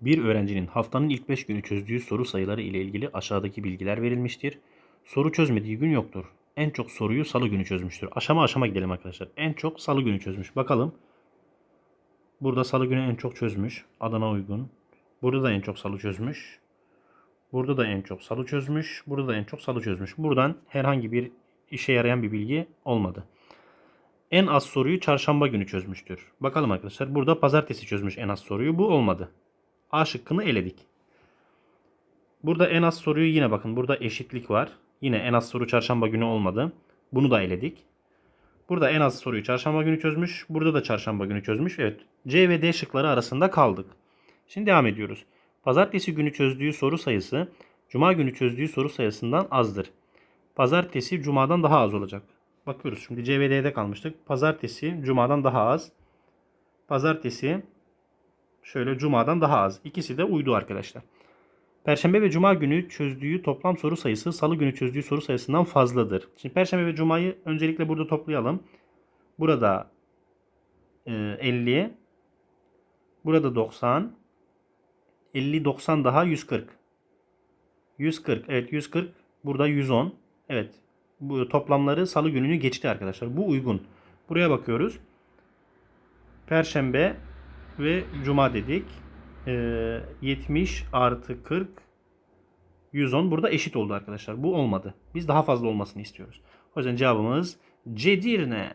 Bir öğrencinin haftanın ilk 5 günü çözdüğü soru sayıları ile ilgili aşağıdaki bilgiler verilmiştir. Soru çözmediği gün yoktur. En çok soruyu salı günü çözmüştür. Aşama aşama gidelim arkadaşlar. En çok salı günü çözmüş. Bakalım. Burada salı günü en çok çözmüş. Adana uygun. Burada da en çok salı çözmüş. Burada da en çok salı çözmüş. Burada da en çok salı çözmüş. Buradan herhangi bir işe yarayan bir bilgi olmadı. En az soruyu çarşamba günü çözmüştür. Bakalım arkadaşlar. Burada pazartesi çözmüş en az soruyu. Bu olmadı. A şıkkını eledik. Burada en az soruyu yine bakın. Burada eşitlik var. Yine en az soru çarşamba günü olmadı. Bunu da eledik. Burada en az soruyu çarşamba günü çözmüş. Burada da çarşamba günü çözmüş. Evet. C ve D şıkları arasında kaldık. Şimdi devam ediyoruz. Pazartesi günü çözdüğü soru sayısı cuma günü çözdüğü soru sayısından azdır. Pazartesi cumadan daha az olacak. Bakıyoruz şimdi C ve D'de kalmıştık. Pazartesi cumadan daha az. Pazartesi şöyle cumadan daha az. İkisi de uydu arkadaşlar. Perşembe ve cuma günü çözdüğü toplam soru sayısı salı günü çözdüğü soru sayısından fazladır. Şimdi perşembe ve cumayı öncelikle burada toplayalım. Burada e, 50 burada 90 50 90 daha 140. 140 evet 140 burada 110. Evet bu toplamları salı gününü geçti arkadaşlar. Bu uygun. Buraya bakıyoruz. Perşembe ve cuma dedik. Ee, 70 artı 40 110 burada eşit oldu arkadaşlar. Bu olmadı. Biz daha fazla olmasını istiyoruz. O yüzden cevabımız Cedirne.